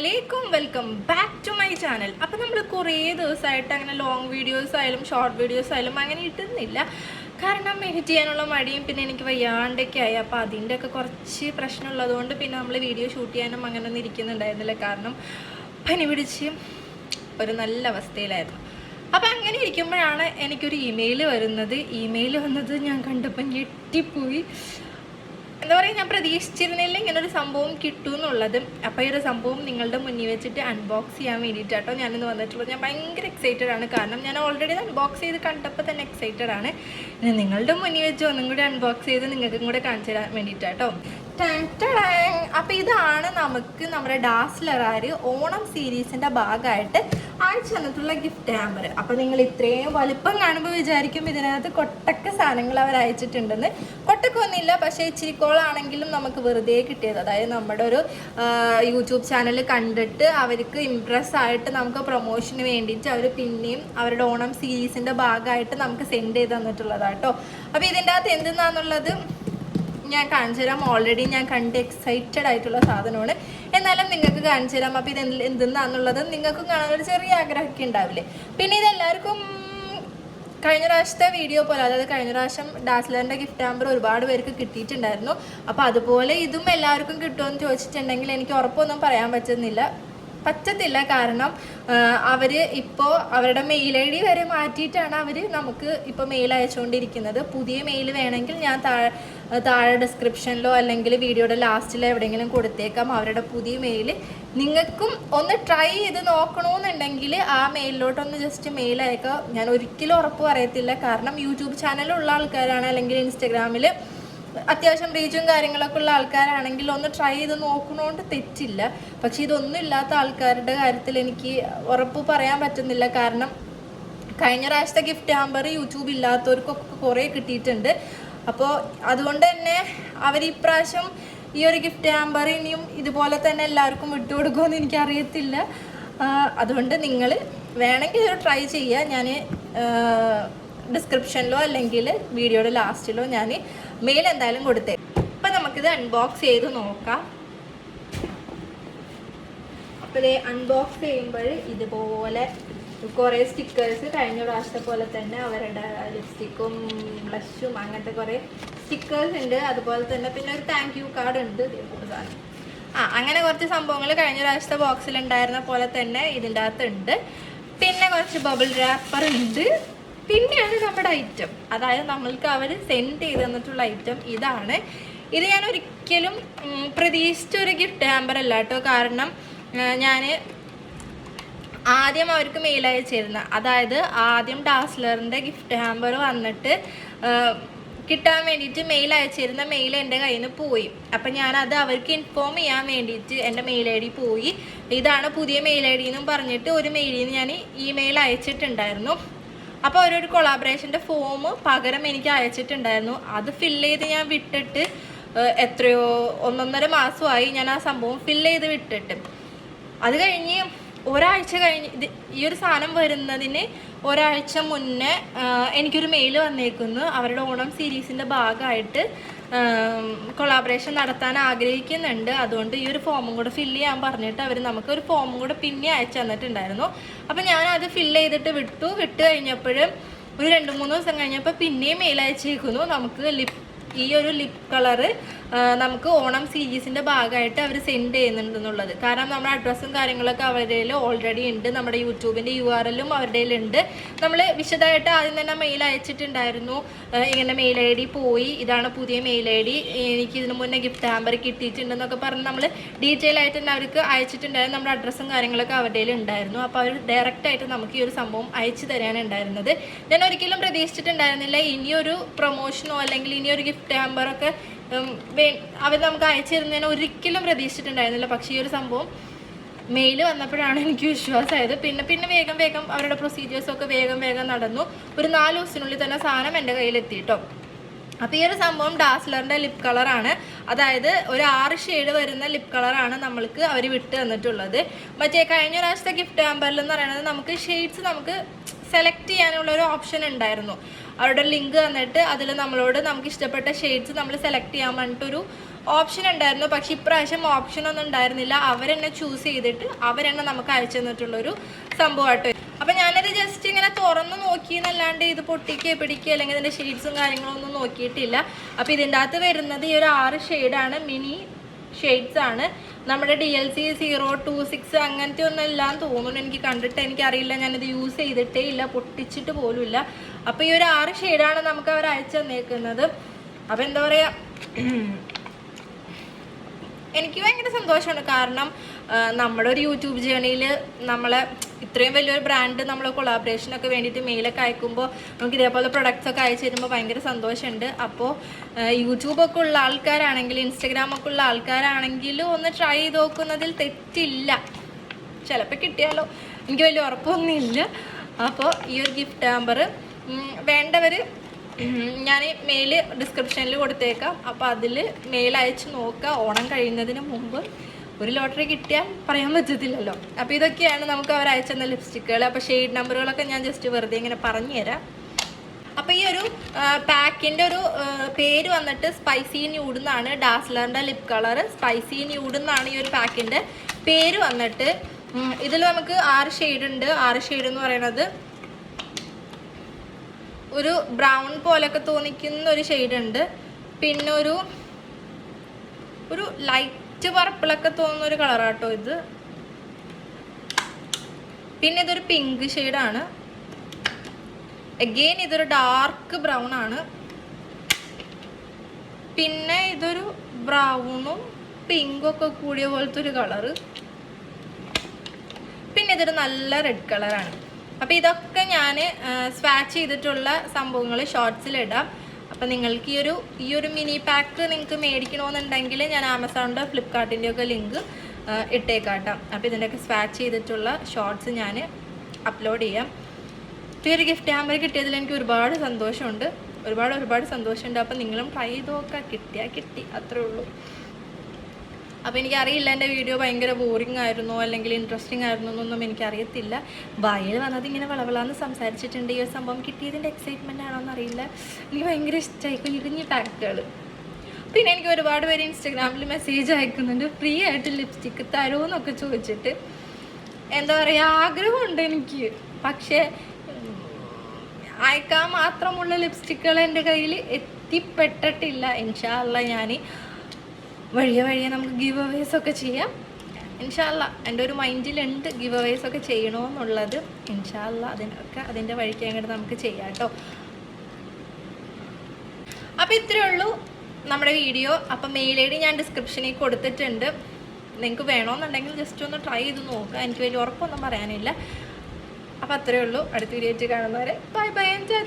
അലൈക്കും welcome back to my channel അപ്പം നമ്മൾ കുറേ ദിവസമായിട്ട് അങ്ങനെ ലോങ് വീഡിയോസ് ആയാലും ഷോർട്ട് വീഡിയോസ് ആയാലും അങ്ങനെ ഇട്ടുന്നില്ല കാരണം എഡിറ്റ് ചെയ്യാനുള്ള മടിയും പിന്നെ എനിക്ക് വയ്യാണ്ടൊക്കെ ആയി. അപ്പോൾ അതിന്റെ ഒക്കെ കുറച്ച് പ്രശ്നമുള്ളതുകൊണ്ട് പിന്നെ നമ്മൾ വീഡിയോ ഷൂട്ട് ചെയ്യാനും അങ്ങനെ ഒന്നും ഇരിക്കുന്നുണ്ടായിരുന്നില്ല. കാരണം പനി പിടിച്ച് ഒരു നല്ല അവസ്ഥയിലായിരുന്നു. അപ്പം അങ്ങനെ ഇരിക്കുമ്പോഴാണ് എനിക്കൊരു ഇമെയിൽ വരുന്നത്. ഇമെയിൽ വന്നത് ഞാൻ കണ്ടപ്പോൾ ഞെട്ടിപ്പോയി. എന്താ പറയുക ഞാൻ പ്രതീക്ഷിച്ചിരുന്നില്ല ഇങ്ങനെ ഒരു സംഭവം കിട്ടും എന്നുള്ളത് അപ്പോൾ ഈ ഒരു സംഭവം നിങ്ങളുടെ മുന്നിൽ വെച്ചിട്ട് അൺബോക്സ് ചെയ്യാൻ വേണ്ടിയിട്ടാട്ടോ ഞാനിന്ന് വന്നിട്ടുള്ളത്. ഞാൻ ഭയങ്കര എക്സൈറ്റഡ് ആണ്. കാരണം ഞാൻ ഓൾറെഡി അൺബോക്സ് ചെയ്ത് കണ്ടപ്പോൾ തന്നെ എക്സൈറ്റഡ് ആണ്. ഇനി നിങ്ങളുടെ മുന്നിൽ വെച്ച് ഒന്നും കൂടി അൺബോക്സ് ചെയ്ത് നിങ്ങൾക്കും കൂടെ കാണിച്ചു തരാൻ വേണ്ടിയിട്ടാട്ടോ. അപ്പോൾ ഇതാണ് നമുക്ക് നമ്മുടെ ഡാസ്ലറാർ ഓണം സീരീസിന്റെ ഭാഗമായിട്ട് അയച്ചു തന്നിട്ടുള്ള ഗിഫ്റ്റ് ഹാമ്പർ അപ്പോൾ നിങ്ങൾ ഇത്രയും വലിപ്പം കാണുമ്പോൾ വിചാരിക്കും ഇതിനകത്ത് കൊട്ടക്ക സാധനങ്ങൾ അവർ അയച്ചിട്ടുണ്ടെന്ന്. കൊട്ടക്കൊന്നുമില്ല പക്ഷേ ഇച്ചിരി കോളാണെങ്കിലും നമുക്ക് വെറുതെ കിട്ടിയത്. അതായത് നമ്മുടെ ഒരു യൂട്യൂബ് ചാനൽ കണ്ടിട്ട് അവർക്ക് ഇമ്പ്രസ് ആയിട്ട് നമുക്ക് പ്രൊമോഷന് വേണ്ടിയിട്ട് അവർ പിന്നെയും അവരുടെ ഓണം സീരീസിന്റെ ഭാഗമായിട്ട് നമുക്ക് സെൻഡ് ചെയ്ത് തന്നിട്ടുള്ളതാട്ടോ. അപ്പോൾ ഇതിന്റെ അകത്ത് എന്തെന്നാന്നുള്ളത് ഞാൻ കാണിച്ചു തരാം. ഓൾറെഡി ഞാൻ കണ്ട് എക്സൈറ്റഡ് ആയിട്ടുള്ള സാധനമാണ്. എന്നാലും നിങ്ങൾക്ക് കാണിച്ചു തരാം. അപ്പോൾ ഇത് എന്ത് എന്തെന്നാന്നുള്ളത് നിങ്ങൾക്കും കാണാൻ ഒരു ചെറിയ ആഗ്രഹമൊക്കെ ഉണ്ടാവില്ലേ? പിന്നെ ഇതെല്ലാവർക്കും കഴിഞ്ഞ പ്രാവശ്യത്തെ വീഡിയോ പോലെ അതായത് കഴിഞ്ഞ പ്രാവശ്യം ഡാസ്ലറിന്റെ ഗിഫ്റ്റ് ആമ്പർ ഒരുപാട് പേർക്ക് കിട്ടിയിട്ടുണ്ടായിരുന്നു. അപ്പോൾ അതുപോലെ ഇതും എല്ലാവർക്കും കിട്ടുമെന്ന് ചോദിച്ചിട്ടുണ്ടെങ്കിൽ എനിക്ക് ഉറപ്പൊന്നും പറയാൻ പറ്റുന്നില്ല. പറ്റത്തില്ല കാരണം അവർ ഇപ്പോൾ അവരുടെ മെയിൽ ഐ ഡി വരെ മാറ്റിയിട്ടാണ് അവർ നമുക്ക് ഇപ്പോൾ മെയിൽ അയച്ചുകൊണ്ടിരിക്കുന്നത്. പുതിയ മെയിൽ വേണമെങ്കിൽ ഞാൻ താഴെ താഴെ ഡിസ്ക്രിപ്ഷനിലോ അല്ലെങ്കിൽ വീഡിയോയുടെ ലാസ്റ്റിലോ എവിടെയെങ്കിലും കൊടുത്തേക്കാം. അവരുടെ പുതിയ മെയിൽ നിങ്ങൾക്കും ഒന്ന് ട്രൈ ചെയ്ത് നോക്കണമെന്നുണ്ടെങ്കിൽ ആ മെയിലിലോട്ടൊന്ന് ജസ്റ്റ് മെയിൽ അയക്കുക. ഞാൻ ഒരിക്കലും ഉറപ്പ് പറയത്തില്ല. കാരണം യൂട്യൂബ് ചാനലുള്ള ആൾക്കാരാണ് അല്ലെങ്കിൽ ഇൻസ്റ്റഗ്രാമിൽ അത്യാവശ്യം റീച്ചും കാര്യങ്ങളൊക്കെ ഉള്ള ആൾക്കാരാണെങ്കിൽ ഒന്ന് ട്രൈ ചെയ്ത് നോക്കണോണ്ട് തെറ്റില്ല. പക്ഷെ ഇതൊന്നും ഇല്ലാത്ത ആൾക്കാരുടെ കാര്യത്തിൽ എനിക്ക് ഉറപ്പ് പറയാൻ പറ്റുന്നില്ല. കാരണം കഴിഞ്ഞ പ്രാവശ്യത്തെ ഗിഫ്റ്റ് ഹാമ്പർ യൂട്യൂബ് ഇല്ലാത്തവർക്കൊക്കെ കുറേ കിട്ടിയിട്ടുണ്ട്. അപ്പോൾ അതുകൊണ്ട് തന്നെ അവർ ഇപ്രാവശ്യം ഈ ഒരു ഗിഫ്റ്റ് ആമ്പർ ഇനിയും ഇതുപോലെ തന്നെ എല്ലാവർക്കും വിട്ടുകൊടുക്കുമെന്ന് എനിക്കറിയത്തില്ല. അതുകൊണ്ട് നിങ്ങൾ വേണമെങ്കിൽ ഇത് ട്രൈ ചെയ്യുക ഞാൻ ഡിസ്ക്രിപ്ഷനിലോ അല്ലെങ്കിൽ വീഡിയോയുടെ ലാസ്റ്റിലോ ഞാൻ മെയിൽ എന്തായാലും കൊടുത്തേ. അപ്പം നമുക്കിത് അൺബോക്സ് ചെയ്ത് നോക്കാം. അപ്പോൾ ഇത് അൺബോക്സ് ചെയ്യുമ്പോൾ ഇതുപോലെ കുറേ സ്റ്റിക്കേഴ്സ് കഴിഞ്ഞ പ്രാവശ്യത്തെ പോലെ തന്നെ അവരുടെ ലിപ്സ്റ്റിക്കും ബ്ലഷും അങ്ങനത്തെ കുറേ സ്റ്റിക്കേഴ്സ് ഉണ്ട്. അതുപോലെ തന്നെ പിന്നെ ഒരു താങ്ക് യു കാർഡ് ഉണ്ട്. ആ അങ്ങനെ കുറച്ച് സംഭവങ്ങൾ കഴിഞ്ഞ പ്രാവശ്യത്തെ ബോക്സിൽ ഉണ്ടായിരുന്ന പോലെ തന്നെ ഇതിന്റെ അകത്തുണ്ട് പിന്നെ കുറച്ച് ബബിൾ റാപ്പർ ഉണ്ട്. പിന്നെയാണ് നമ്മുടെ ഐറ്റം അതായത് നമ്മൾക്ക് അവർ സെൻഡ് ചെയ്ത് തന്നിട്ടുള്ള ഐറ്റം ഇതാണ്. ഇത് ഞാൻ ഒരിക്കലും പ്രതീക്ഷിച്ച ഒരു ഗിഫ്റ്റ് ഹാമ്പർ അല്ല കേട്ടോ. കാരണം ഞാൻ ആദ്യം അവർക്ക് മെയിൽ അയച്ചിരുന്ന. അതായത് ആദ്യം ഡാസ്ലറിന്റെ ഗിഫ്റ്റ് ഹാമ്പർ വന്നിട്ട് കിട്ടാൻ വേണ്ടിയിട്ട് മെയിൽ അയച്ചിരുന്ന മെയിൽ എന്റെ കയ്യിൽ നിന്ന് പോയി. അപ്പം ഞാനത് അവർക്ക് ഇൻഫോം ചെയ്യാൻ വേണ്ടിയിട്ട് എന്റെ മെയിൽ ഐ ഡി പോയി. ഇതാണ് പുതിയ മെയിൽ ഐ ഡി എന്നും പറഞ്ഞിട്ട് ഒരു മെയിലിൽ നിന്ന് ഞാൻ ഇമെയിൽ അയച്ചിട്ടുണ്ടായിരുന്നു. അപ്പോൾ അവരൊരു കൊളാബറേഷന്റെ ഫോം പകരം എനിക്ക് അയച്ചിട്ടുണ്ടായിരുന്നു. അത് ഫില്ല് ചെയ്ത് ഞാൻ വിട്ടിട്ട് എത്രയോ ഒന്നൊന്നര മാസമായി ഞാൻ ആ സംഭവം ഫില്ല് ചെയ്ത് വിട്ടിട്ട്. അത് കഴിഞ്ഞ് ഒരാഴ്ച കഴിഞ്ഞ് ഈ ഒരു സാധനം വരുന്നതിന് ഒരാഴ്ച മുന്നേ എനിക്കൊരു മെയിൽ വന്നേക്കുന്നു. അവരുടെ ഓണം സീരീസിന്റെ ഭാഗമായിട്ട് കൊളാബറേഷൻ നടത്താൻ ആഗ്രഹിക്കുന്നുണ്ട്. അതുകൊണ്ട് ഈ ഒരു ഫോമും കൂടെ ഫില്ല് ചെയ്യാൻ പറഞ്ഞിട്ട് അവർ നമുക്ക് ഒരു ഫോമും കൂടെ പിന്നെ അയച്ചു തന്നിട്ടുണ്ടായിരുന്നു. അപ്പം ഞാൻ അത് ഫില്ല് ചെയ്തിട്ട് വിട്ടു. വിട്ട് കഴിഞ്ഞപ്പോഴും ഒരു രണ്ട് മൂന്ന് ദിവസം കഴിഞ്ഞപ്പോൾ പിന്നെയും മെയിൽ അയച്ചേക്കുന്നു. നമുക്ക് ലിപ് ഈ ഒരു ലിപ് കളറ് നമുക്ക് ഓണം സീരീസിന്റെ ഭാഗമായിട്ട് അവർ സെൻഡ് ചെയ്യുന്നുണ്ട് എന്നുള്ളത് കാരണം നമ്മുടെ അഡ്രസ്സും കാര്യങ്ങളൊക്കെ അവരുടെ ഓൾറെഡി ഉണ്ട്. നമ്മുടെ യൂട്യൂബിന്റെ യു ആർ എല്ലും അവരുടെ ഉണ്ട് നമ്മൾ വിശദമായിട്ട് ആദ്യം തന്നെ മെയിൽ അയച്ചിട്ടുണ്ടായിരുന്നു. ഇങ്ങനെ മെയിൽ ഐ ഡി പോയി. ഇതാണ് പുതിയ മെയിൽ ഐ ഡി. എനിക്ക് ഇതിനു മുന്നേ ഗിഫ്റ്റ് ഹാമ്പർ കിട്ടിയിട്ടുണ്ടെന്നൊക്കെ പറഞ്ഞ് നമ്മൾ ഡീറ്റെയിൽ ആയിട്ട് തന്നെ അവർക്ക് അയച്ചിട്ടുണ്ടായിരുന്നു. നമ്മുടെ അഡ്രസ്സും കാര്യങ്ങളൊക്കെ അവരുടെ ഉണ്ടായിരുന്നു. അപ്പോൾ അവർ ഡയറക്റ്റ് ആയിട്ട് നമുക്ക് ഈ ഒരു സംഭവം അയച്ചു തരാനാണ് ഉണ്ടായിരുന്നത്. ഞാൻ ഒരിക്കലും പ്രതീക്ഷിച്ചിട്ടുണ്ടായിരുന്നില്ല. ഇനിയൊരു പ്രൊമോഷനോ അല്ലെങ്കിൽ ഇനിയൊരു ഗിഫ്റ്റ് ഹാമ്പറൊക്കെ അവർ നമുക്ക് അയച്ചു തരുന്നതിനെ ഒരിക്കലും പ്രതീക്ഷിച്ചിട്ടുണ്ടായിരുന്നില്ല. പക്ഷേ ഈ ഒരു സംഭവം മെയിൽ വന്നപ്പോഴാണ് എനിക്ക് വിശ്വാസമായത്. പിന്നെ പിന്നെ വേഗം വേഗം അവരുടെ പ്രൊസീജിയേഴ്സൊക്കെ വേഗം വേഗം നടന്നു. ഒരു നാല് ദിവസത്തിനുള്ളിൽ തന്നെ സാധനം എന്റെ കയ്യിലെത്തി കേട്ടോ. അപ്പോൾ ഈ ഒരു സംഭവം ഡാസ്ലറിന്റെ ലിപ് കളറാണ് അതായത് ഒരു ആറ് ഷെയ്ഡ് വരുന്ന ലിപ് കളറാണ് നമ്മൾക്ക് അവർ വിട്ട് തന്നിട്ടുള്ളത്. മറ്റേ കഴിഞ്ഞ പ്രാവശ്യത്തെ ഗിഫ്റ്റ് ആമ്പറിൽ എന്ന് പറയുന്നത് നമുക്ക് ഷെയ്ഡ്സ് നമുക്ക് സെലക്ട് ചെയ്യാനുള്ള ഒരു ഓപ്ഷൻ ഉണ്ടായിരുന്നു. അവരുടെ ലിങ്ക് തന്നിട്ട് അതിൽ നമ്മളോട് നമുക്ക് ഇഷ്ടപ്പെട്ട ഷെയ്ഡ്സ് നമ്മൾ സെലക്ട് ചെയ്യാൻ പറഞ്ഞിട്ടൊരു ഓപ്ഷൻ ഉണ്ടായിരുന്നു. പക്ഷെ ഇപ്രാവശ്യം ഓപ്ഷൻ ഒന്നും ഉണ്ടായിരുന്നില്ല. അവരെന്നെ ചൂസ് ചെയ്തിട്ട് അവരെന്നെ നമുക്ക് അയച്ചു തന്നിട്ടുള്ളൊരു സംഭവമായിട്ട് അപ്പം ഞാനത് ജസ്റ്റ് ഇങ്ങനെ തുറന്ന് നോക്കി എന്നല്ലാണ്ട് ഇത് പൊട്ടിക്കുക പിടിക്കുക അല്ലെങ്കിൽ ഇതിന്റെ ഷെയ്ഡ്സും കാര്യങ്ങളൊന്നും നോക്കിയിട്ടില്ല. അപ്പോൾ ഇതിന്റെ അകത്ത് വരുന്നത് ഈ ഒരു ആറ് ഷെയ്ഡാണ് മിനി ഷെയ്ഡ്സ് ആണ്. നമ്മുടെ D L C zero two six അങ്ങനത്തെ ഒന്നും എല്ലാം തോന്നുന്നു. എനിക്ക് കണ്ടിട്ട് എനിക്കറിയില്ല. ഞാനിത് യൂസ് ചെയ്തിട്ടേ ഇല്ല. പൊട്ടിച്ചിട്ട് പോലുമില്ല അപ്പോൾ ഈ ഒരു ആറ് ഷെയ്ഡാണ് നമുക്ക് അവർ അയച്ചു തന്നേക്കുന്നത്. അപ്പോൾ എന്താ പറയുക എനിക്ക് ഭയങ്കര സന്തോഷമാണ്. കാരണം നമ്മുടെ ഒരു യൂട്യൂബ് ജേണിയിൽ നമ്മളെ ഇത്രയും വലിയൊരു ബ്രാൻഡ് നമ്മൾ കൊളാബറേഷനൊക്കെ വേണ്ടിയിട്ട് മെയിലൊക്കെ അയക്കുമ്പോൾ നമുക്ക് ഇതേപോലെ പ്രൊഡക്ട്സ് ഒക്കെ അയച്ചു തരുമ്പോൾ ഭയങ്കര സന്തോഷമുണ്ട്. അപ്പോൾ യൂട്യൂബൊക്കെ ഉള്ള ആൾക്കാരാണെങ്കിൽ ഇൻസ്റ്റഗ്രാമൊക്കെ ഉള്ള ആൾക്കാരാണെങ്കിലും ഒന്ന് ട്രൈ ചെയ്ത് നോക്കുന്നതിൽ തെറ്റില്ല. ചിലപ്പോൾ കിട്ടിയാലോ. എനിക്ക് വലിയ ഉറപ്പൊന്നുമില്ല. അപ്പോൾ ഈ ഒരു ഗിഫ്റ്റ് ആമ്പർ വേണ്ടവർ ഞാൻ മെയിൽ ഡിസ്ക്രിപ്ഷനിൽ കൊടുത്തേക്കാം. അപ്പോൾ അതിൽ മെയിൽ അയച്ച് നോക്കുക. ഓണം കഴിയുന്നതിന് മുമ്പ് ഒരു ലോട്ടറി കിട്ടിയാൽ പറയാൻ പറ്റത്തില്ലല്ലോ. അപ്പോൾ ഇതൊക്കെയാണ് നമുക്ക് അവർ അയച്ചെന്ന ലിപ്സ്റ്റിക്കുകൾ അപ്പോൾ ഷെയ്ഡ് നമ്പറുകളൊക്കെ ഞാൻ ജസ്റ്റ് വെറുതെ ഇങ്ങനെ പറഞ്ഞു തരാം. അപ്പോൾ ഈ ഒരു പാക്കിന്റെ ഒരു പേര് വന്നിട്ട് സ്പൈസി ന്യൂഡ് എന്നാണ്. ഡാസ്ലറിന്റെ ലിപ് കളർ സ്പൈസി ന്യൂഡ് എന്നാണ് ഈ ഒരു പാക്കിന്റെ പേര് വന്നിട്ട് ഇതിൽ നമുക്ക് ആറ് ഷെയ്ഡ് ഉണ്ട്. ആറ് ഷെയ്ഡ് എന്ന് പറയുന്നത് ഒരു ബ്രൗൺ പോലൊക്കെ തോന്നിക്കുന്ന ഒരു ഷെയ്ഡ് ഉണ്ട്. പിന്നെ ഒരു ഒരു ലൈറ്റ് പർപ്പിളൊക്കെ തോന്നുന്ന ഒരു കളറാട്ടോ ഇത്. പിന്നെ ഇതൊരു പിങ്ക് ഷെയ്ഡാണ് അഗെയിൻ ഇതൊരു ഡാർക്ക് ബ്രൗൺ ആണ്. പിന്നെ ഇതൊരു ബ്രൗണും പിങ്കും ഒക്കെ കൂടിയ പോലത്തെ ഒരു കളറ് പിന്നെ ഇതൊരു നല്ല റെഡ് കളറാണ് അപ്പോൾ ഇതൊക്കെ ഞാൻ സ്വാച്ച് ചെയ്തിട്ടുള്ള സംഭവങ്ങൾ ഷോർട്സിലിടാം അപ്പോൾ നിങ്ങൾക്ക് ഈ ഒരു ഈ ഒരു മിനി പാക്ക് നിങ്ങൾക്ക് മേടിക്കണമെന്നുണ്ടെങ്കിൽ ഞാൻ ആമസോണിന്റെ ഫ്ലിപ്കാർട്ടിന്റെ ഒക്കെ ലിങ്ക് ഇട്ടേക്കാട്ടാം. അപ്പോൾ ഇതിന്റെയൊക്കെ സ്വാച്ച് ചെയ്തിട്ടുള്ള ഷോർട്സ് ഞാൻ അപ്ലോഡ് ചെയ്യാം. ഈ ഒരു ഗിഫ്റ്റ് ഹാമ്പർ കിട്ടിയതിൽ എനിക്ക് ഒരുപാട് സന്തോഷമുണ്ട്. ഒരുപാട് ഒരുപാട് സന്തോഷമുണ്ട്. അപ്പോൾ നിങ്ങളും ട്രൈ ചെയ്ത് കിട്ടിയാൽ കിട്ടി. അത്രേ ഉള്ളൂ. അപ്പോൾ എനിക്കറിയില്ല എന്റെ വീഡിയോ ഭയങ്കര ബോറിംഗ് ആയിരുന്നോ അല്ലെങ്കിൽ ഇൻട്രസ്റ്റിംഗ് ആയിരുന്നു എന്നൊന്നും എനിക്കറിയത്തില്ല. വായിൽ വന്നത് ഇങ്ങനെ വളവളാന്ന് സംസാരിച്ചിട്ടുണ്ട്. ഈ ഒരു സംഭവം കിട്ടിയതിന്റെ എക്സൈറ്റ്മെന്റ് ആണോ എന്നറിയില്ല എനിക്ക് ഭയങ്കര ഇഷ്ടമായി കുഞ്ഞു പാക്കുകൾ പിന്നെ എനിക്ക് ഒരുപാട് പേര് ഇൻസ്റ്റാഗ്രാമിൽ മെസ്സേജ് അയക്കുന്നുണ്ട്. ഫ്രീ ആയിട്ട് ലിപ്സ്റ്റിക്ക് തരുമോ എന്നൊക്കെ ചോദിച്ചിട്ട്. എന്താ പറയുക ആഗ്രഹമുണ്ട് എനിക്ക്. പക്ഷേ അയക്കാൻ മാത്രമുള്ള ലിപ്സ്റ്റിക്കുകൾ എന്റെ കയ്യിൽ എത്തിപ്പെട്ടിട്ടില്ല. ഇൻഷാല്ല ഞാൻ വഴിയെ വഴിയെ നമുക്ക് ഗീവ് അവേസ് ഒക്കെ ചെയ്യാം. ഇൻഷാല്ല എന്റെ ഒരു മൈൻഡിലുണ്ട് ഗീവ് അവേസ് ഒക്കെ ചെയ്യണമെന്നുള്ളത് ഇൻഷാല്ല അതിനൊക്കെ അതിന്റെ വഴിക്ക് അങ്ങോട്ട് നമുക്ക് ചെയ്യാം കേട്ടോ അപ്പോൾ ഇത്രയേ ഉള്ളൂ നമ്മുടെ വീഡിയോ. അപ്പം മെയിൽ ഐ ഡി ഞാൻ ഡിസ്ക്രിപ്ഷനിൽ കൊടുത്തിട്ടുണ്ട്. നിങ്ങൾക്ക് വേണമെന്നുണ്ടെങ്കിൽ ജസ്റ്റ് ഒന്ന് ട്രൈ ചെയ്ത് നോക്കുക എനിക്ക് വലിയ ഉറപ്പൊന്നും പറയാനില്ല. അപ്പോൾ അത്രയേ ഉള്ളൂ. അടുത്ത വീഡിയോ ആയിട്ട് കാണുന്നവരെ. Bye bye enjoy